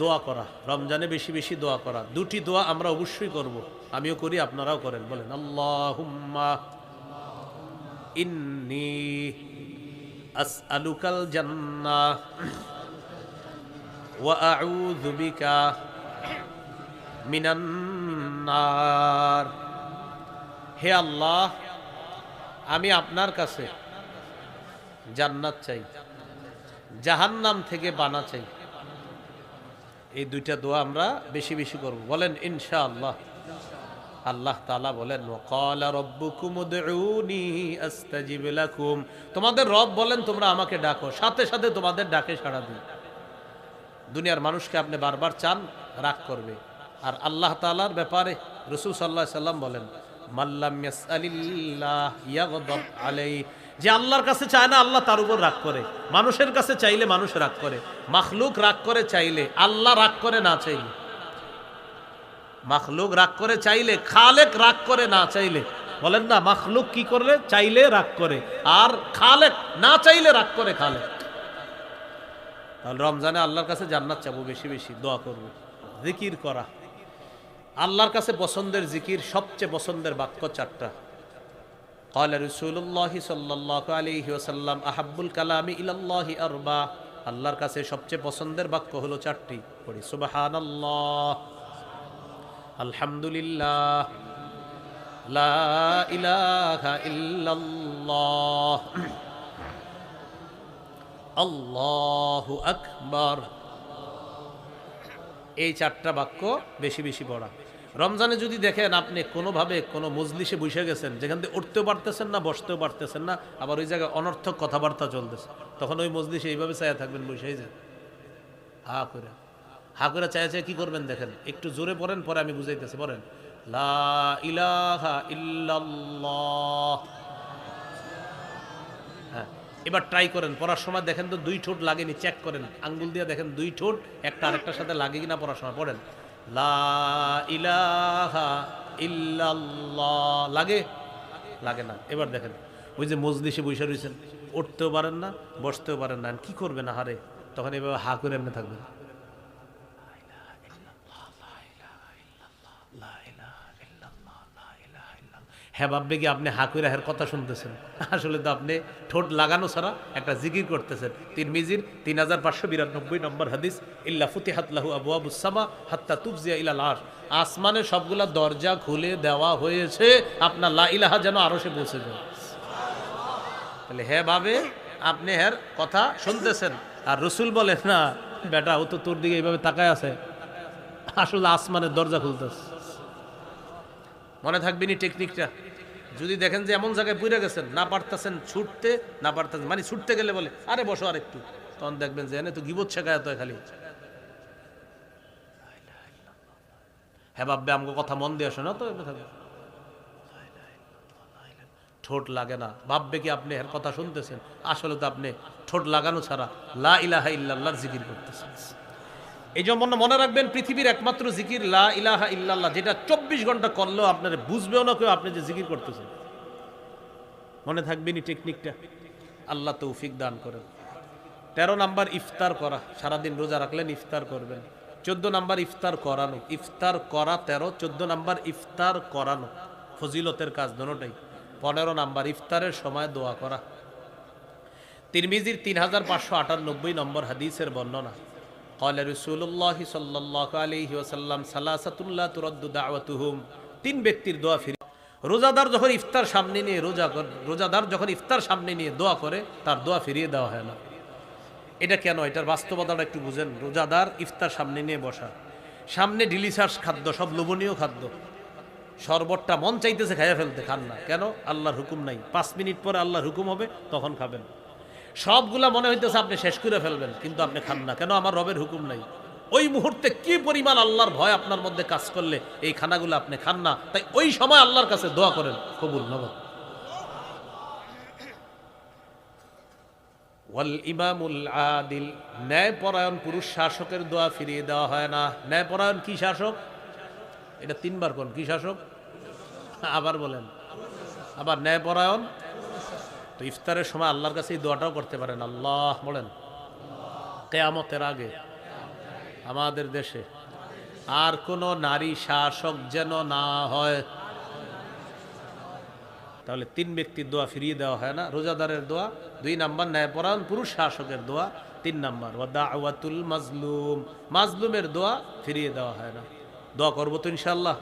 দোয়া করা, রমজানে বেশি বেশি দোয়া করা, দুটি দোয়া আমরা অবশ্যই করব। আমিও করি, আপনারাও করেন, বলেন, আল্লাহুম্মা ইন্নি আসআলুকাল জান্নাহ ওয়া আউযু বিকা মিনান নার। হে আল্লাহ, আমি আপনার কাছে জান্নাত চাই, জাহান্নাম থেকে বানা চাই। এই দুইটা দোয়া আমরা বেশি বেশি করব। বলেন, ইনশাআল্লাহ। আল্লাহ বলেন উদউনি আস্তাজিব লাকুম। তোমাদের রব বলেন, তোমরা আমাকে ডাকো। সাথে সাথে তোমাদের ডাকে সাড়া দিই। দুনিয়ার মানুষকে আপনি বারবার চান, রাগ করবে। আর আল্লাহ তালার ব্যাপারে রসুল সাল্লাহ সাল্লাম বলেন মাল্লাম ইয়াগদাব আলাইহি। যে আল্লাহর কাছে চায় না, আল্লাহ তার উপর রাগ করে। মানুষের কাছে চাইলে মানুষ রাগ করে। মাখলুক রাগ করে চাইলে আল্লাহ রাগ করে না চাইলে। মাখলুক রাগ করে চাইলে, খালেক রাগ করে না চাইলে। বলেন না, মাখলুক কি করলে? চাইলে রাগ করে। আর খালেক না চাইলে রাগ করে খালেক। তাহলে রমজানে আল্লাহর কাছে জান্নাত চাবো, বেশি বেশি দোয়া করব। জিকির করা। আল্লাহর কাছে পছন্দের জিকির, সবচেয়ে পছন্দের বাক্য চারটা। قال رسول الله صلى الله عليه وسلم احب الكلام الى الله اربع আল্লাহর কাছে সবচেয়ে পছন্দের বাক্য হলো চারটি পড়ি সুবহানাল্লাহ আলহামদুলিল্লাহ লা ইলাহা ইল্লাল্লাহ আল্লাহু আকবার এই চারটা বাক্য বেশি বেশি পড়া রমজানে যদি দেখেন আপনি কোনোভাবে কোনো মজলিসে বসে গেছেন, যেখান থেকে উঠতেও পারতেছেন না, বসতেও পারতেছেন না, আবার ওই জায়গায় অনর্থক কথাবার্তা চলতেছে, তখন ওই মজলিসে এইভাবে চায়া থাকবেন, বসেই যান। হা করে। হা করে চায়া চায় কি করবেন দেখেন? একটু জোরে পড়েন, পরে আমি বুঝাইতেছি, পড়েন। লা হ্যাঁ এবার ট্রাই করেন, পড়ার সময় দেখেন তো দুই ঠোঁট লাগেনি চেক করেন। আঙ্গুল দিয়ে দেখেন দুই ঠোঁট, একটা আরেকটার সাথে লাগে কিনা পড়ার সময়, পড়েন। লা লাগে? লাগে না। এবার দেখেন, ওই যে মজলিসে বসে রয়েছেন, উঠতেও পারেন না, বসতেও পারেন না। কি করবেন হারে তখন এভাবে হা করে এমনি থাকবেন। হ্যাঁ ভাববে কি আপনি হা করে হের কথা শুনতেছেন? আসলে তো আপনি ঠোঁট লাগানো ছাড়া একটা জিকির করতেছেন। তিন মিজির তিন হাজার পাঁচশো বিরানব্বই নম্বর হাদিস, ইল্লা ফুতি হাতলাহু আবু আবুসামা হাত্তা তুফজিয়া ইলাল আশ আসমানের সবগুলা দরজা খুলে দেওয়া হয়েছে, আপনার লা ইলাহা যেন আরও সে পৌঁছে যায়। তাহলে হ্যাঁ ভাবে আপনি হ্যার কথা শুনতেছেন। আর রসুল বলে না, বেটা, ও তো তোর দিকে এইভাবে তাকায় আছে। আসলে আসমানের দরজা খুলতেছে। মনে থাকবেনি টেকনিকটা যদি দেখেন যে এমন জায়গায় পুড়ে গেছেন, না পারতেছেন ছুটতে, না পারতেছেন মানে ছুটতে গেলে বলে, আরে বসো আর একটু। তখন দেখবেন যে এনে তো গিবত শেখায় তো খালি। হ্যাঁ ভাববে আমাকে কথা মন দিয়ে আসে না তো ঠোঁট লাগে না। ভাববে কি আপনি এর কথা শুনতেছেন? আসলে তো আপনি ঠোঁট লাগানো ছাড়া লা ইলাহা ইল্লাল্লাহর জিকির করতেছেন। এই জন্য মনে রাখবেন, পৃথিবীর একমাত্র জিকির, লা ইলাহা ইল্লাল্লাহ, যেটা চব্বিশ ঘণ্টা করলেও আপনার বুঝবেও না কেউ আপনি যে জিকির করতেছেন। মনে থাকবেনি টেকনিকটা আল্লাহ তৌফিক দান করেন। তেরো নাম্বার, ইফতার করা। সারাদিন রোজা রাখলেন, ইফতার করবেন। চোদ্দ নাম্বার, ইফতার করানো। ইফতার করা তেরো, চোদ্দ নাম্বার, ইফতার করানো। ফজিলতের কাজ দোনোটাই। পনেরো নাম্বার, ইফতারের সময় দোয়া করা। তিরমিজির তিন হাজার পাঁচশো আটানব্বই নম্বর হাদিসের বর্ণনা। قال رسول الله صلى الله عليه وسلم ثلاثه لا ترد دعوتهم তিন ব্যক্তির দোয়া ফিরে রোজাদার যখন ইফতার সামনে নিয়ে রোজা কর- রোজাদার যখন ইফতার সামনে নিয়ে দোয়া করে তার দোয়া ফিরিয়ে দেওয়া হয় না এটা কেন এটার বাস্তবতাটা একটু বুঝেন রোজাদার ইফতার সামনে নিয়ে বসা সামনে ডিলিশাস খাদ্য সব লোভনীয় খাদ্য শরবতটা মন চাইতেছে খাইয়া ফেলতে খান না কেন আল্লাহর হুকুম নাই পাঁচ মিনিট পরে আল্লাহর হুকুম হবে তখন খাবেন সবগুলা মনে হইতেছে আপনি শেষ করে ফেলবেন, কিন্তু আপনি খান না। কেন? আমার রবের হুকুম নাই। ওই মুহূর্তে কি পরিমাণ আল্লাহর ভয় আপনার মধ্যে কাজ করলে এই খানাগুলো আপনি খান না? তাই ওই সময় আল্লাহর কাছে দোয়া করেন, কবুল ইমামুল আদিল, ন্যায়পরায়ণ পুরুষ শাসকের দোয়া ফিরিয়ে দেওয়া হয় না। ন্যায়পরায়ণ কি শাসক? এটা তিনবার কোন? কি শাসক? আবার বলেন। আবার ন্যায়পরায়ণ? তো ইফতারের সময় আল্লাহর কাছে এই দোয়াটাও করতে পারেন। আল্লাহ বলেন, কেয়ামতের আগে আমাদের দেশে আর কোনো নারী শাসক যেন না হয়। তাহলে তিন ব্যক্তির দোয়া ফিরিয়ে দেওয়া হয় না? রোজাদারের দোয়া, দুই নাম্বার ন্যায়পরায়ণ পুরুষ শাসকের দোয়া, তিন নাম্বার, ওয়া দাওয়াতুল মাজলুম। মাজলুমের দোয়া ফিরিয়ে দেওয়া হয় না। দোয়া করব তো ইনশাল্লাহ